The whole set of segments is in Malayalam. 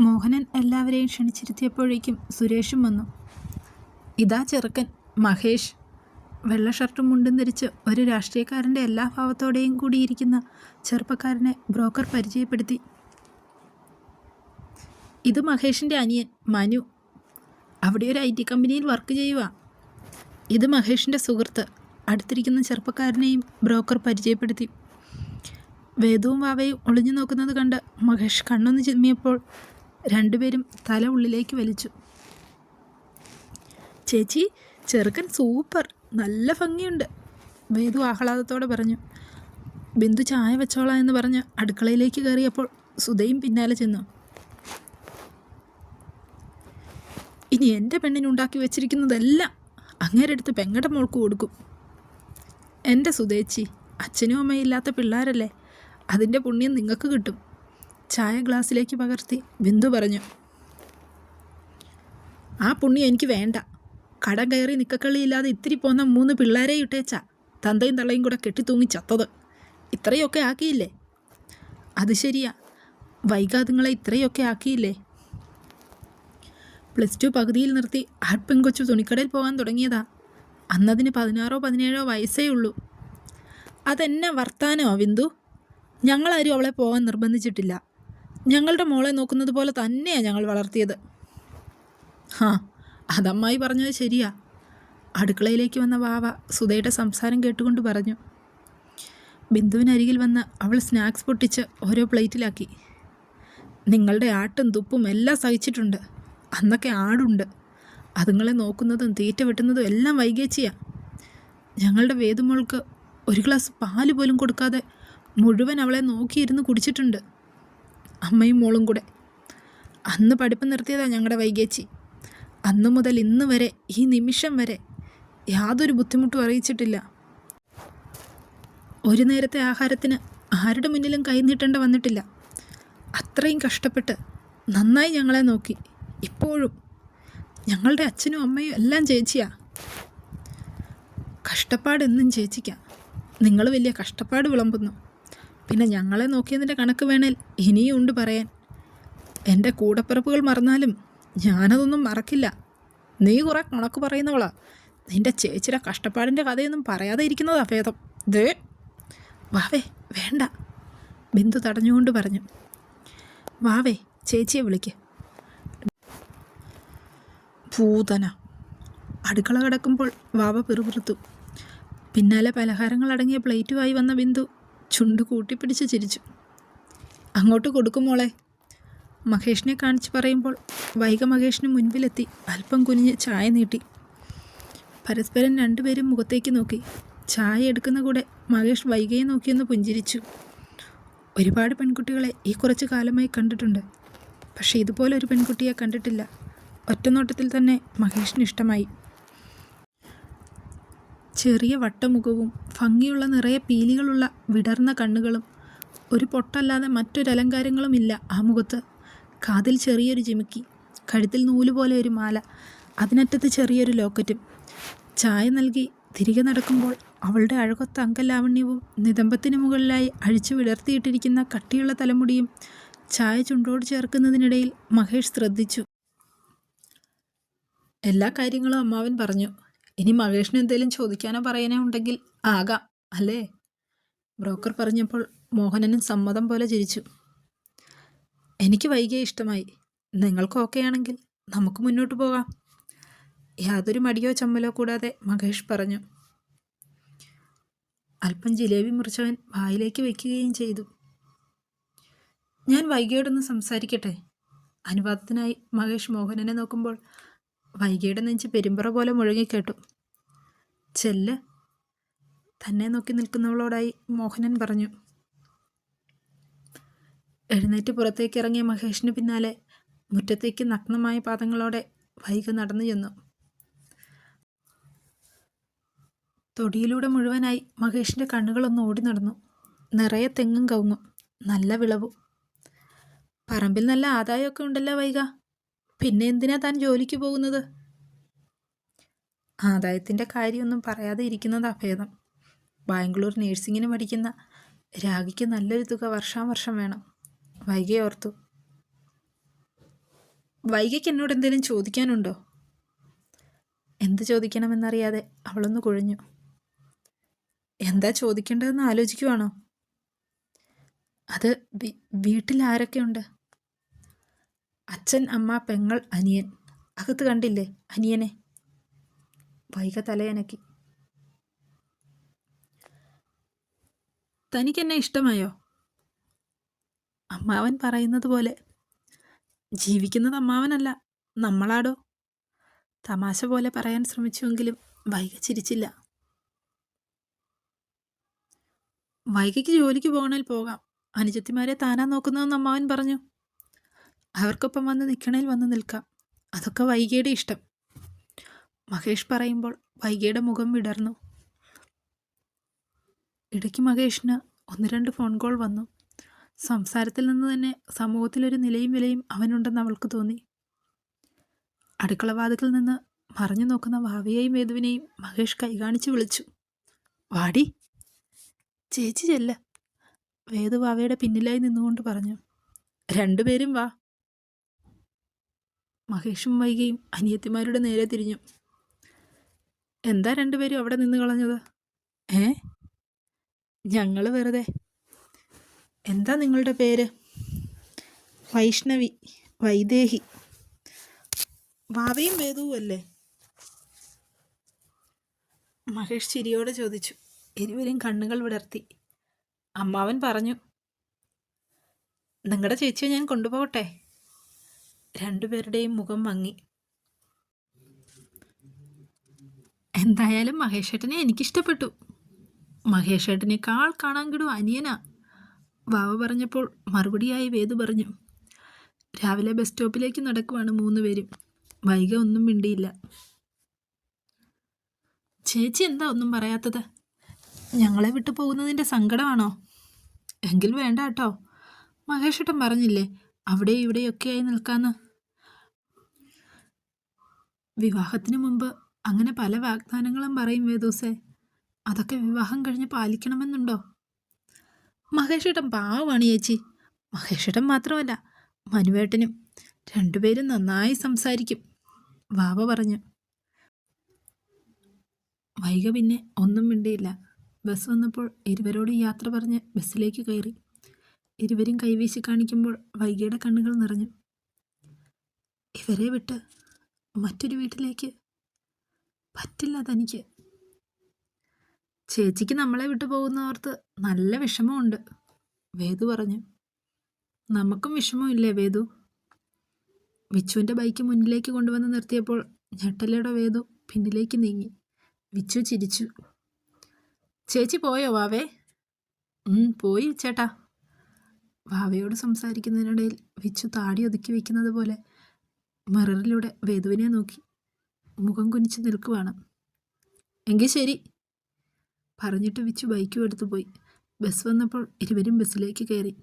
മോഹനൻ എല്ലാവരെയും ക്ഷണിച്ചിരുത്തിയപ്പോഴേക്കും സുരേഷും വന്നു. ഇതാ ചെറുക്കൻ മഹേഷ്. വെള്ള ഷർട്ടും മുണ്ടും ധരിച്ച് ഒരു രാഷ്ട്രീയക്കാരന്റെ എല്ലാ ഭാവത്തോടെയും കൂടിയിരിക്കുന്ന ചെറുപ്പക്കാരനെ ബ്രോക്കർ പരിചയപ്പെടുത്തി. ഇത് മഹേഷിന്റെ അനിയൻ മനു. അവിടെ ഒരു ഐ ടി കമ്പനിയിൽ വർക്ക് ചെയ്യുക ഇത് മഹേഷിന്റെ സുഹൃത്ത്. അടുത്തിരിക്കുന്ന ചെറുപ്പക്കാരനെയും ബ്രോക്കർ പരിചയപ്പെടുത്തി. വേദവും വാവയും ഒളിഞ്ഞു നോക്കുന്നത് കണ്ട് മഹേഷ് കണ്ണൊന്ന് ചിമ്മിയപ്പോൾ രണ്ടുപേരും തല ഉള്ളിലേക്ക് വലിച്ചു. ചേച്ചി ചെറുക്കൻ സൂപ്പർ. നല്ല ഭംഗിയുണ്ട് വേദു ആഹ്ലാദത്തോടെ പറഞ്ഞു. ബിന്ദു ചായ വെച്ചോളാം എന്ന് പറഞ്ഞ് അടുക്കളയിലേക്ക് കയറിയപ്പോൾ സുധയും പിന്നാലെ ചെന്നു. ഇനി എന്റെ പെണ്ണിനുണ്ടാക്കി വെച്ചിരിക്കുന്നതെല്ലാം അങ്ങേരെടുത്ത് പെങ്ങടെ മോൾക്ക് കൊടുക്കും. എന്റെ സുധേച്ചി അച്ഛനും അമ്മയില്ലാത്ത പിള്ളേരല്ലേ? അതിന്റെ പുണ്യം നിങ്ങൾക്ക് കിട്ടും. ചായ ഗ്ലാസ്സിലേക്ക് പകർത്തി ബിന്ദു പറഞ്ഞു ആ പുണ്യം എനിക്ക് വേണ്ട. കടം കയറി നിക്കക്കളിയില്ലാതെ ഇത്തിരി പോന്ന മൂന്ന് പിള്ളേരെ ഇട്ടേച്ച തന്തയും തള്ളയും കൂടെ കെട്ടിത്തൂങ്ങി ചത്തത്. ഇത്രയൊക്കെ ആക്കിയില്ലേ? അത് ശരിയാ. വൈകാതുങ്ങളെ ഇത്രയൊക്കെ ആക്കിയില്ലേ? പ്ലസ് ടു പകുതിയിൽ നിർത്തി ആട്പെൺ കൊച്ചു തുണിക്കടയിൽ പോകാൻ തുടങ്ങിയതാ. അന്നതിന് പതിനാറോ പതിനേഴോ വയസ്സേ ഉള്ളൂ. അതെന്നെ വർത്താനോ ബിന്ദു? ഞങ്ങളാരും അവളെ പോകാൻ നിർബന്ധിച്ചിട്ടില്ല. ഞങ്ങളുടെ മോളെ നോക്കുന്നത് പോലെ തന്നെയാണ് ഞങ്ങൾ വളർത്തിയത്. ഹാ അതമ്മായി പറഞ്ഞത് ശരിയാ. അടുക്കളയിലേക്ക് വന്ന വാവ സുധയുടെ സംസാരം കേട്ടുകൊണ്ട് പറഞ്ഞു. ബിന്ദുവിനരികിൽ വന്ന് അവൾ സ്നാക്സ് പൊട്ടിച്ച് ഓരോ പ്ലേറ്റിലാക്കി. നിങ്ങളുടെ ആട്ടും തുപ്പും എല്ലാം സഹിച്ചിട്ടുണ്ട്. അന്നൊക്കെ ആടുണ്ട്. അതുങ്ങളെ നോക്കുന്നതും തീറ്റ വെട്ടുന്നതും എല്ലാം വൈകേച്ചിയാ. ഞങ്ങളുടെ വേദുമോൾക്ക് ഒരു ഗ്ലാസ് പാൽ പോലും കൊടുക്കാതെ മുഴുവൻ അവളെ നോക്കിയിരുന്ന് കുടിച്ചിട്ടുണ്ട്. അമ്മയും മോളും കൂടെ. അന്ന് പഠിപ്പ് നിർത്തിയതാണ് ഞങ്ങളുടെ വൈകേച്ചി. അന്ന് മുതൽ ഇന്ന് വരെ ഈ നിമിഷം വരെ യാതൊരു ബുദ്ധിമുട്ടും അറിയിച്ചിട്ടില്ല. ഒരു നേരത്തെ ആഹാരത്തിന് ആരുടെ മുന്നിലും കൈനീട്ടേണ്ട വന്നിട്ടില്ല. അത്രയും കഷ്ടപ്പെട്ട് നന്നായി ഞങ്ങളെ നോക്കി. ഇപ്പോഴും ഞങ്ങളുടെ അച്ഛനും അമ്മയും എല്ലാം ചേച്ചിയാ കഷ്ടപ്പാട് എന്നും ചേച്ചിക്കാം നിങ്ങൾ വലിയ കഷ്ടപ്പാട് വിളമ്പുന്നു. പിന്നെ ഞങ്ങളെ നോക്കിയതിന്റെ കണക്ക് വേണേൽ ഇനിയും ഉണ്ട് പറയാൻ. എന്റെ കൂടപ്പിറപ്പുകൾ മറന്നാലും ഞാനതൊന്നും മറക്കില്ല. നീ കുറേ കണക്ക് പറയുന്നവളാ. നിന്റെ ചേച്ചിയുടെ കഷ്ടപ്പാടിന്റെ കഥയൊന്നും പറയാതെ ഇരിക്കുന്നതാ ഭേദം. ദേ. വാവേ വേണ്ട. ബിന്ദു തടഞ്ഞുകൊണ്ട് പറഞ്ഞു. വാവേ ചേച്ചിയെ വിളിക്ക്. ഭൂതന. അടുക്കള കിടക്കുമ്പോൾ വാവ പിറുപിറുത്തു. പിന്നാലെ പലഹാരങ്ങൾ അടങ്ങിയ പ്ലേറ്റുമായി വന്ന ബിന്ദു ചുണ്ട് കൂട്ടിപ്പിടിച്ച് ചിരിച്ചു. അങ്ങോട്ട് കൊടുക്കും മോളെ. മഹേഷിനെ കാണിച്ച് പറയുമ്പോൾ വൈക മഹേഷിന് മുൻപിലെത്തി അല്പം കുനിഞ്ഞ് ചായ നീട്ടി. പരസ്പരം രണ്ടുപേരും മുഖത്തേക്ക് നോക്കി. ചായ എടുക്കുന്ന കൂടെ മഹേഷ് വൈകയെ നോക്കിയൊന്ന് പുഞ്ചിരിച്ചു. ഒരുപാട് പെൺകുട്ടികളെ ഈ കുറച്ച് കാലമായി കണ്ടിട്ടുണ്ട്. പക്ഷേ ഇതുപോലെ ഒരു പെൺകുട്ടിയെ കണ്ടിട്ടില്ല. ഒറ്റനോട്ടത്തിൽ തന്നെ മഹേഷിന് ഇഷ്ടമായി. ചെറിയ വട്ടമുഖവും ഭംഗിയുള്ള നിറയെ പീലികളുള്ള വിടർന്ന കണ്ണുകളും ഒരു പൊട്ടല്ലാതെ മറ്റൊരലങ്കാരങ്ങളുമില്ല ആ മുഖത്ത്. കാതിൽ ചെറിയൊരു ചിമുക്കി കഴുത്തിൽ നൂൽ പോലെ ഒരു മാല അതിനറ്റത്ത് ചെറിയൊരു ലോക്കറ്റും. ചായ നൽകി തിരികെ നടക്കുമ്പോൾ അവളുടെ അഴകൊത്ത അങ്കലാവണ്യവും നിതമ്പത്തിന് മുകളിലായി അഴിച്ചു വിടർത്തിയിട്ടിരിക്കുന്ന കട്ടിയുള്ള തലമുടിയും ചായ ചുണ്ടോട് ചേർക്കുന്നതിനിടയിൽ മഹേഷ് ശ്രദ്ധിച്ചു. എല്ലാ കാര്യങ്ങളും അമ്മാവൻ പറഞ്ഞു. ഇനി മഹേഷിന് എന്തെങ്കിലും ചോദിക്കാനോ പറയാനോ ഉണ്ടെങ്കിൽ ആകാം അല്ലേ? ബ്രോക്കർ പറഞ്ഞപ്പോൾ മോഹനനും സമ്മതം പോലെ ചിരിച്ചു. എനിക്ക് വൈകിയ ഇഷ്ടമായി. നിങ്ങൾക്ക് ഓക്കെ ആണെങ്കിൽ നമുക്ക് മുന്നോട്ട് പോകാം. യാതൊരു മടിയോ ചമ്മലോ കൂടാതെ മഹേഷ് പറഞ്ഞു. അല്പം ജിലേബി മുറിച്ചവൻ വായിലേക്ക് വയ്ക്കുകയും ചെയ്തു. ഞാൻ വൈകിയോടൊന്ന് സംസാരിക്കട്ടെ? അനുവാദത്തിനായി മഹേഷ് മോഹനനെ നോക്കുമ്പോൾ വൈകിയുടെ നെഞ്ച് പെരുമ്പറ പോലെ മുഴങ്ങിക്കേട്ടു. ചെല്ല്. തന്നെ നോക്കി നിൽക്കുന്നവളോടായി മോഹനൻ പറഞ്ഞു. എഴുന്നേറ്റ് പുറത്തേക്ക് ഇറങ്ങിയ മഹേഷിന് പിന്നാലെ മുറ്റത്തേക്ക് നഗ്നമായ പാദങ്ങളോടെ വൈക നടന്നു ചെന്നു. തൊടിയിലൂടെ മുഴുവനായി മഹേഷിന്റെ കണ്ണുകളൊന്ന് ഓടി നടന്നു. നിറയെ തെങ്ങും കവുങ്ങും നല്ല വിളവും. പറമ്പിൽ നല്ല ആദായമൊക്കെ ഉണ്ടല്ലോ വൈക. പിന്നെ എന്തിനാ താൻ ജോലിക്ക് പോകുന്നത്? ആദായത്തിന്റെ കാര്യമൊന്നും പറയാതെ ഇരിക്കുന്നതാ ഭേദം. ബാംഗ്ലൂർ നേഴ്സിങ്ങിന് പഠിക്കുന്ന രാഗിക്ക് നല്ലൊരു തുക വർഷാവർഷം വേണം. വൈകി ഓർത്തു. വൈകിക്ക് എന്നോട് എന്തെങ്കിലും ചോദിക്കാനുണ്ടോ? എന്ത് ചോദിക്കണമെന്നറിയാതെ അവളൊന്ന് കുഴഞ്ഞു. എന്താ ചോദിക്കേണ്ടതെന്ന് ആലോചിക്കുവാണോ? അത് വീട്ടിൽ ആരൊക്കെയുണ്ട്? അച്ഛൻ അമ്മ പെങ്ങൾ അനിയൻ. അകത്ത് കണ്ടില്ലേ അനിയനെ? വൈക തലയനക്കി തനിക്കെന്നെ ഇഷ്ടമായോ? അമ്മാവൻ പറയുന്നത് പോലെ. ജീവിക്കുന്നത് അമ്മാവനല്ല നമ്മളാടോ? തമാശ പോലെ പറയാൻ ശ്രമിച്ചുവെങ്കിലും വൈക ചിരിച്ചില്ല. വൈകയ്ക്ക് ജോലിക്ക് പോകണേൽ പോകാം. അനുജത്തിമാരെ താനാ നോക്കുന്നതെന്ന് അമ്മാവൻ പറഞ്ഞു. അവർക്കൊപ്പം വന്ന് നിൽക്കണേൽ വന്ന് നിൽക്കാം. അതൊക്കെ വൈകിയുടെ ഇഷ്ടം. മഹേഷ് പറയുമ്പോൾ വൈകിയുടെ മുഖം വിടർന്നു. ഇടയ്ക്ക് മഹേഷിന് ഒന്ന് രണ്ട് ഫോൺ കോൾ വന്നു. സംസാരത്തിൽ നിന്ന് തന്നെ സമൂഹത്തിലൊരു നിലയും വിലയും അവനുണ്ടെന്ന് അവൾക്ക് തോന്നി. അടുക്കളവാതിക്കൽ നിന്ന് മറഞ്ഞു നോക്കുന്ന ഭാവിയെയും വേദുവിനെയും മഹേഷ് കൈകാണിച്ച് വിളിച്ചു. വാടി ചേച്ചി ചെല്ല വേദു ഭാവയുടെ പിന്നിലായി നിന്നുകൊണ്ട് പറഞ്ഞു. രണ്ടുപേരും വാ. മഹേഷും വൈകിയും അനിയത്തിമാരുടെ നേരെ തിരിഞ്ഞു. എന്താ രണ്ടുപേരും അവിടെ നിന്ന് കളഞ്ഞത്? ഏ? ഞങ്ങൾ വെറുതെ. എന്താ നിങ്ങളുടെ പേര്? വൈഷ്ണവി. വൈദേഹി. ഭാവിയും വേദവും അല്ലേ? മഹേഷ് ചിരിയോടെ ചോദിച്ചു. ഇരുവരും കണ്ണുകൾ വിടർത്തി. അമ്മാവൻ പറഞ്ഞു നിങ്ങളുടെ ചേച്ചിയെ ഞാൻ കൊണ്ടുപോകട്ടെ? രണ്ടുപേരുടെയും മുഖം മങ്ങി. എന്തായാലും മഹേഷേട്ടനെ എനിക്കിഷ്ടപ്പെട്ടു. മഹേഷേട്ടനേക്കാൾ കാണാൻ കിടും അനിയനാ. വാവ പറഞ്ഞപ്പോൾ മറുപടിയായി വേദു പറഞ്ഞു രാവിലെ ബസ് സ്റ്റോപ്പിലേക്ക് നടക്കുവാണ് മൂന്ന് പേരും. വൈക ഒന്നും മിണ്ടിയില്ല. ചേച്ചി എന്താ ഒന്നും പറയാത്തത്? ഞങ്ങളെ വിട്ടു പോകുന്നതിന്റെ സങ്കടമാണോ? എങ്കിൽ വേണ്ട കേട്ടോ. മഹേഷേട്ടൻ പറഞ്ഞില്ലേ അവിടെ ഇവിടെയൊക്കെയായി നിൽക്കാന്ന്. വിവാഹത്തിന് മുമ്പ് അങ്ങനെ പല വാഗ്ദാനങ്ങളും പറയും വേദൂസേ. അതൊക്കെ വിവാഹം കഴിഞ്ഞ് പാലിക്കണമെന്നുണ്ടോ? മഹേഷേട്ടൻ പാവമാണ് ചേച്ചി. മഹേഷേട്ടൻ മാത്രമല്ല മനുവേട്ടനും രണ്ടുപേരും നന്നായി സംസാരിക്കും. വാവ പറഞ്ഞു. വൈക പിന്നെ ഒന്നും മിണ്ടിയില്ല. ബസ് വന്നപ്പോൾ ഇരുവരോട് യാത്ര പറഞ്ഞ് ബസ്സിലേക്ക് കയറി. ഇരുവരും കൈവീശി കാണിക്കുമ്പോൾ വൈകിയുടെ കണ്ണുകൾ നിറഞ്ഞു. ഇവരെ വിട്ട് മറ്റൊരു വീട്ടിലേക്ക് പറ്റില്ല തനിക്ക് ചേച്ചിക്ക് നമ്മളെ വിട്ടു പോകുന്നവർക്ക് നല്ല വിഷമമുണ്ട് വേദു പറഞ്ഞു. നമുക്കും വിഷമമില്ലേ വേദു? വിച്ചുവിന്റെ ബൈക്ക് മുന്നിലേക്ക് കൊണ്ടുവന്ന് നിർത്തിയപ്പോൾ ഞെട്ടലയുടെ വേദു പിന്നിലേക്ക് നീങ്ങി. വിച്ചു ചിരിച്ചു. ചേച്ചി പോയോ വാവേ? പോയി ചേട്ടാ. വാവയോട് സംസാരിക്കുന്നതിനിടയിൽ വിച്ചു താടി ഒതുക്കി വെക്കുന്നത് പോലെ മിററിലൂടെ വേദുവിനെ നോക്കി. മുഖം കുനിച്ച് നിൽക്കുവാണ്. എങ്കിൽ ശരി. പറഞ്ഞിട്ട് വിച്ചു ബൈക്കും എടുത്തു പോയി. ബസ് വന്നപ്പോൾ ഇരുവരും ബസ്സിലേക്ക് കയറി.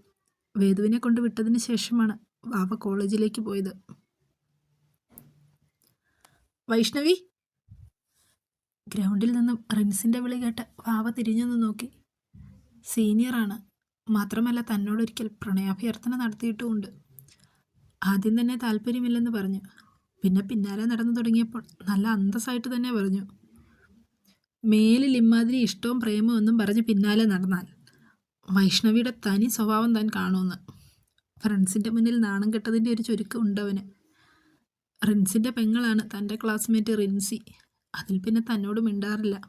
വേദുവിനെ കൊണ്ട് വിട്ടതിന് ശേഷമാണ് വാവ കോളേജിലേക്ക് പോയത്. വൈഷ്ണവി? ഗ്രൗണ്ടിൽ നിന്നും റിൻസിന്റെ വിളി കേട്ട് വാവ തിരിഞ്ഞൊന്ന് നോക്കി. സീനിയറാണ്. മാത്രമല്ല തന്നോടൊരിക്കൽ പ്രണയാഭ്യർത്ഥന നടത്തിയിട്ടുമുണ്ട്. ആദ്യം തന്നെ താല്പര്യമില്ലെന്ന് പറഞ്ഞു. പിന്നെ പിന്നാലെ നടന്നു തുടങ്ങിയപ്പോൾ നല്ല അന്തസ്സായിട്ട് തന്നെ പറഞ്ഞു. മേലിൽ ഇമ്മാതിരി ഇഷ്ടവും പ്രേമവും എന്നും പറഞ്ഞ് പിന്നാലെ നടന്നാൽ വൈഷ്ണവിയുടെ തനി സ്വഭാവം താൻ കാണുമെന്ന്. ഫ്രണ്ട്സിന്റെ മുന്നിൽ നാണം കെട്ടതിന്റെ ഒരു ചുരുക്കം ഉണ്ടവന് റിൻസിന്റെ പെങ്ങളാണ് തന്റെ ക്ലാസ്മേറ്റ് റിൻസി. അതിൽ പിന്നെ തന്നോട് മിണ്ടാറില്ല.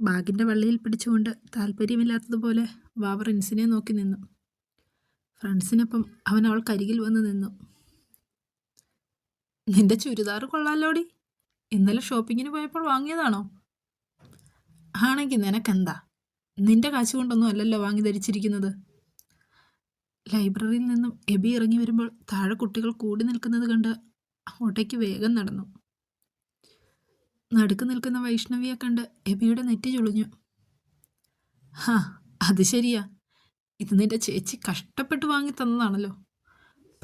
ബാഗിന്റെ വള്ളിയിൽ പിടിച്ചുകൊണ്ട് താല്പര്യമില്ലാത്തതുപോലെ വാവ റിൻസിനെ നോക്കി നിന്നു. ഫ്രണ്ട്സിനൊപ്പം അവൻ അവൾക്കരികിൽ വന്ന് നിന്നു. നിന്റെ ചുരിദാർ കൊള്ളാലോടി. ഇന്നലെ ഷോപ്പിങ്ങിന് പോയപ്പോൾ വാങ്ങിയതാണോ? ആണെങ്കിൽ നിനക്കെന്താ? നിന്റെ കാശ് കൊണ്ടൊന്നും അല്ലല്ലോ വാങ്ങി ധരിച്ചിരിക്കുന്നത്. ലൈബ്രറിയിൽ നിന്നും എബി ഇറങ്ങി വരുമ്പോൾ താഴെ കുട്ടികൾ കൂടി നിൽക്കുന്നത് കണ്ട് അങ്ങോട്ടേക്ക് വേഗം നടന്നു. നടുക്ക് നിൽക്കുന്ന വൈഷ്ണവിയെ കണ്ട് എബിയുടെ നെറ്റി ചുളിഞ്ഞു. ഹാ അത് ശരിയാ. ഇത് നിന്റെ ചേച്ചി കഷ്ടപ്പെട്ട് വാങ്ങി തന്നതാണല്ലോ.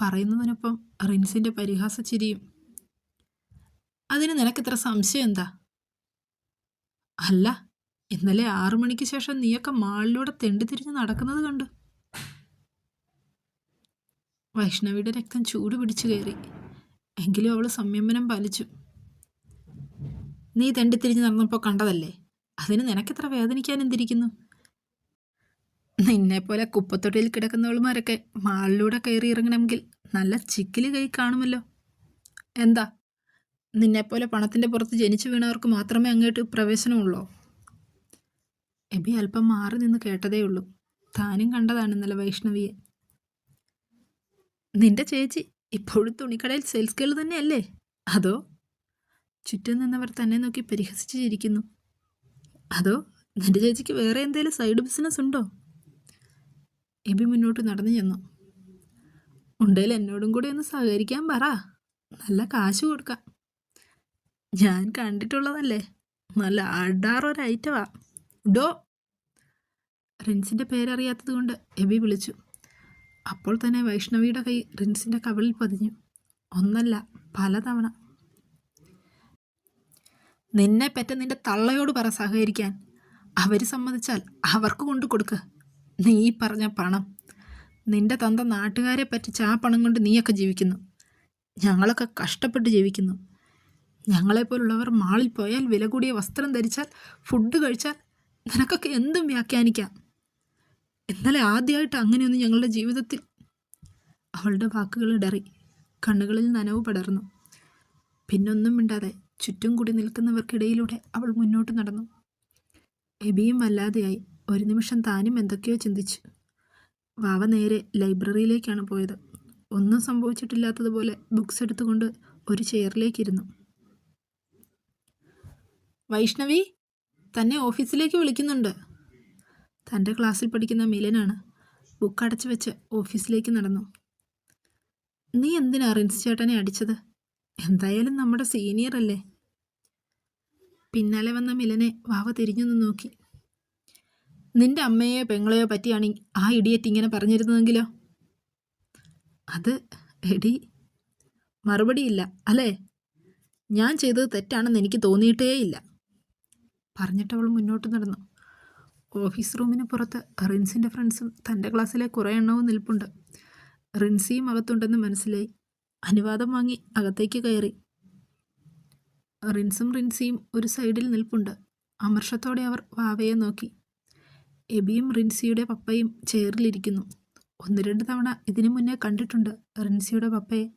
പറയുന്നതിനൊപ്പം റിൻസിന്റെ പരിഹാസ ചിരിയും അതിന് നിനക്കിത്ര സംശയം എന്താ? അല്ല ഇന്നലെ ആറു മണിക്ക് ശേഷം നീയൊക്കെ മാളിലൂടെ തെണ്ടി തിരിഞ്ഞ് നടക്കുന്നത് കണ്ടു. വൈഷ്ണവിയുടെ രക്തം ചൂട് പിടിച്ചു കയറി. എങ്കിലും അവൾ സംയമനം പാലിച്ചു. നീ തെണ്ടിത്തിരിഞ്ഞ് നടന്നപ്പോൾ കണ്ടതല്ലേ? അതിന് നിനക്കെത്ര വേദനിക്കാൻ എന്തിരിക്കുന്നു? നിന്നെപ്പോലെ കുപ്പത്തൊട്ടിയിൽ കിടക്കുന്നവളുമാരൊക്കെ മാളിലൂടെ കയറി ഇറങ്ങണമെങ്കിൽ നല്ല ചിക്കിൽ കൈ കാണുമല്ലോ. എന്താ? നിന്നെപ്പോലെ പണത്തിന്റെ പുറത്ത് ജനിച്ചു വീണവർക്ക് മാത്രമേ അങ്ങോട്ട് പ്രവേശനമുള്ളൂ? എബി അല്പം മാറി നിന്ന് കേട്ടതേ ഉള്ളൂ. താനും കണ്ടതാണ് ഇന്നലെ വൈഷ്ണവിയെ. നിന്റെ ചേച്ചി ഇപ്പോഴും തുണിക്കടയിൽ സെയിൽസ് ഗേൾ തന്നെയല്ലേ? അതോ? ചുറ്റും നിന്നവർ തന്നെ നോക്കി പരിഹസിച്ചിരിക്കുന്നു അതോ നിന്റെ ചേച്ചിക്ക് വേറെ എന്തെങ്കിലും സൈഡ് ബിസിനസ് ഉണ്ടോ എബി മുന്നോട്ട് നടന്നു ചെന്നു. ഉണ്ടേൽ എന്നോടും കൂടി ഒന്ന് സഹകരിക്കാൻ പറ. നല്ല കാശ് കൊടുക്കാം. ഞാൻ കണ്ടിട്ടുള്ളതല്ലേ? നല്ല അടാറൊരു ഐറ്റമാ. ഡോ. റിൻസിന്റെ പേരറിയാത്തത് കൊണ്ട് എബി വിളിച്ചു. അപ്പോൾ തന്നെ വൈഷ്ണവിയുടെ കൈ റിൻസിന്റെ കവിളിൽ പതിഞ്ഞു. ഒന്നല്ല പലതവണ. നിന്നെ പറ്റ നിന്റെ തള്ളയോട് പറ സഹകരിക്കാൻ. അവർ സമ്മതിച്ചാൽ അവർക്ക് കൊണ്ടു കൊടുക്ക്. നീ പറഞ്ഞ പണം നിന്റെ തന്ത നാട്ടുകാരെ പറ്റിച്ച് ആ പണം കൊണ്ട് നീയൊക്കെ ജീവിക്കുന്നു. ഞങ്ങളൊക്കെ കഷ്ടപ്പെട്ട് ജീവിക്കുന്നു. ഞങ്ങളെപ്പോലുള്ളവർ മാളിൽ പോയാൽ വില കൂടിയ വസ്ത്രം ധരിച്ചാൽ ഫുഡ് കഴിച്ചാൽ നിനക്കൊക്കെ എന്തും വ്യാഖ്യാനിക്കാം. ഇന്നലെ ആദ്യമായിട്ട് അങ്ങനെയൊന്നും ഞങ്ങളുടെ ജീവിതത്തിൽ അവളുടെ വാക്കുകൾ ഇടറി കണ്ണുകളിൽ നനവ് പടർന്നു. പിന്നൊന്നും മിണ്ടാതെ ചുറ്റും കൂടി നിൽക്കുന്നവർക്കിടയിലൂടെ അവൾ മുന്നോട്ട് നടന്നു. എബിയും വല്ലാതെയായി. ഒരു നിമിഷം താനും എന്തൊക്കെയോ ചിന്തിച്ചു. വാവ നേരെ ലൈബ്രറിയിലേക്കാണ് പോയത്. ഒന്നും സംഭവിച്ചിട്ടില്ലാത്തതുപോലെ ബുക്സ് എടുത്തുകൊണ്ട് ഒരു ചെയറിലേക്കിരുന്നു. വൈഷ്ണവി തന്നെ ഓഫീസിലേക്ക് വിളിക്കുന്നുണ്ട്. തന്റെ ക്ലാസ്സിൽ പഠിക്കുന്ന മിലനാണ് ബുക്ക് അടച്ചു വെച്ച് ഓഫീസിലേക്ക് നടന്നു. നീ എന്തിനാ റിൻസ് ചേട്ടനെ അടിച്ചത്? എന്തായാലും നമ്മുടെ സീനിയർ അല്ലേ പിന്നാലെ വന്ന മിലനെ വാവ തിരിഞ്ഞു നോക്കി. നിന്റെ അമ്മയെയോ പെങ്ങളെയോ പറ്റിയാണ് ആ ഇടിയറ്റ് ഇങ്ങനെ പറഞ്ഞിരുന്നതെങ്കിലോ? അത് എടി മറുപടിയില്ല അല്ലേ? ഞാൻ ചെയ്തത് തെറ്റാണെന്ന് എനിക്ക് തോന്നിയിട്ടേയില്ല പറഞ്ഞിട്ട് അവൾ മുന്നോട്ട് നടന്നു. ഓഫീസ് റൂമിന് പുറത്ത് റിൻസിന്റെ ഫ്രണ്ട്സും തന്റെ ക്ലാസ്സിലെ കുറേ എണ്ണവും നിൽപ്പുണ്ട്. റിൻസിയും അകത്തുണ്ടെന്ന് മനസ്സിലായി. അനുവാദം വാങ്ങി അകത്തേക്ക് കയറി. റിൻസും റിൻസിയും ഒരു സൈഡിൽ നിൽപ്പുണ്ട്. അമർഷത്തോടെ അവർ വാവയെ നോക്കി. എബിയും റിൻസിയുടെ പപ്പയും ചെയറിലിരിക്കുന്നു ഒന്ന് രണ്ട് തവണ ഇതിനു മുന്നേ കണ്ടിട്ടുണ്ട് റിൻസിയുടെ പപ്പയെ.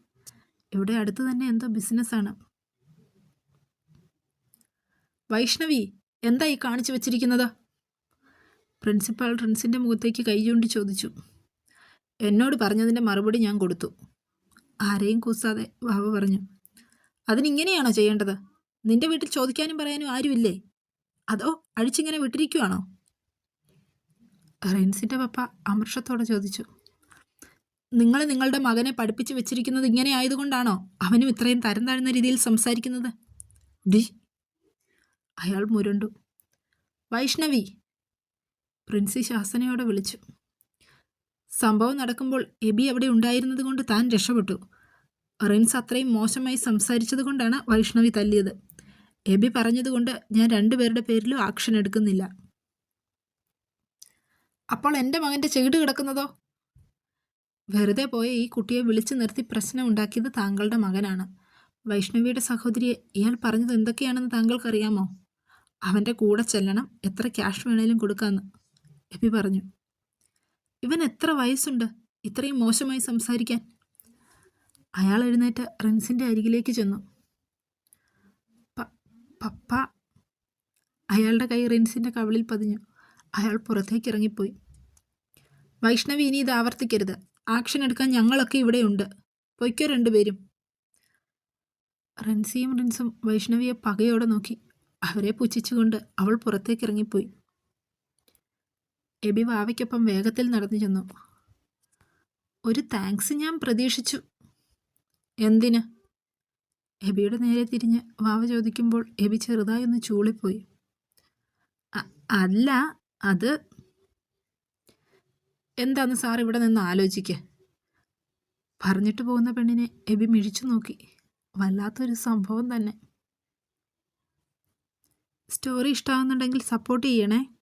ഇവിടെ അടുത്ത് തന്നെ എന്തോ ബിസിനസ്സാണ്. വൈഷ്ണവി എന്താ ഈ കാണിച്ചു വെച്ചിരിക്കുന്നത്? പ്രിൻസിപ്പാൾ റിൻസിന്റെ മുഖത്തേക്ക് കൈ ചൂണ്ടി ചോദിച്ചു. എന്നോട് പറഞ്ഞതിന്റെ മറുപടി ഞാൻ കൊടുത്തു. ആരെയും കൂസാതെ വാവ പറഞ്ഞു. അതിനിങ്ങനെയാണോ ചെയ്യേണ്ടത്? നിന്റെ വീട്ടിൽ ചോദിക്കാനും പറയാനും ആരുമില്ലേ? അതോ അഴിച്ചിങ്ങനെ വിട്ടിരിക്കുവാണോ? റിൻസിന്റെ പപ്പ അമർഷത്തോടെ ചോദിച്ചു നിങ്ങൾ നിങ്ങളുടെ മകനെ പഠിപ്പിച്ചു വെച്ചിരിക്കുന്നത് ഇങ്ങനെ ആയതുകൊണ്ടാണോ അവനും ഇത്രയും തരം താഴ്ന്ന രീതിയിൽ സംസാരിക്കുന്നത്? ഡി. അയാൾ മുരണ്ടു. വൈഷ്ണവി പ്രിൻസി ശാസനയോടെ വിളിച്ചു. സംഭവം നടക്കുമ്പോൾ എബി അവിടെ ഉണ്ടായിരുന്നത് കൊണ്ട് താൻ രക്ഷപ്പെട്ടു. റിൻസ് അത്രയും മോശമായി സംസാരിച്ചത് കൊണ്ടാണ് വൈഷ്ണവി തല്ലിയത്. എബി പറഞ്ഞതുകൊണ്ട് ഞാൻ രണ്ടുപേരുടെ പേരിലും ആക്ഷൻ എടുക്കുന്നില്ല. അപ്പോൾ എന്റെ മകന്റെ ചെകിട് കിടക്കുന്നതോ? വെറുതെ പോയ ഈ കുട്ടിയെ വിളിച്ചു നിർത്തി പ്രശ്നം ഉണ്ടാക്കിയത് താങ്കളുടെ മകനാണ്. വൈഷ്ണവിയുടെ സഹോദരിയെ ഇയാൾ പറഞ്ഞത് എന്തൊക്കെയാണെന്ന് താങ്കൾക്കറിയാമോ? അവന്റെ കൂടെ ചെല്ലണം എത്ര ക്യാഷ് വേണേലും കൊടുക്കാമെന്ന് എബി പറഞ്ഞു. ഇവൻ എത്ര വയസ്സുണ്ട്? ഇത്രയും മോശമായി സംസാരിക്കാൻ. അയാൾ എഴുന്നേറ്റ് റിൻസിന്റെ അരികിലേക്ക് ചെന്നു. പപ്പ. അയാളുടെ കൈ റിൻസിന്റെ കവിളിൽ പതിഞ്ഞു. അയാൾ പുറത്തേക്ക് ഇറങ്ങിപ്പോയി. വൈഷ്ണവി ഇനി ഇത് ആവർത്തിക്കരുത്. ആക്ഷൻ എടുക്കാൻ ഞങ്ങളൊക്കെ ഇവിടെയുണ്ട്. പൊയ്ക്കോ രണ്ടുപേരും. റൻസിയും റിൻസും വൈഷ്ണവിയെ പകയോടെ നോക്കി. അവരെ പുച്ഛിച്ചുകൊണ്ട് അവൾ പുറത്തേക്ക് ഇറങ്ങിപ്പോയി എബി വാവയ്ക്കൊപ്പം വേഗത്തിൽ നടന്നു ചെന്നു. ഒരു താങ്ക്സ് ഞാൻ പ്രതീക്ഷിച്ചു. എന്തിന്? എബിയുടെ നേരെ തിരിഞ്ഞ് വാവ ചോദിക്കുമ്പോൾ എബി ചെറുതായി ഒന്ന് ചൂളിപ്പോയി. "അ- അല്ല അത് എന്താന്ന് സാർ ഇവിടെ നിന്ന് ആലോചിക്കുക പറഞ്ഞിട്ട് പോകുന്ന പെണ്ണിനെ എബി മിഴിച്ചു നോക്കി. വല്ലാത്തൊരു സംഭവം തന്നെ. സ്റ്റോറി ഇഷ്ടമാകുന്നുണ്ടെങ്കിൽ സപ്പോർട്ട് ചെയ്യണേ.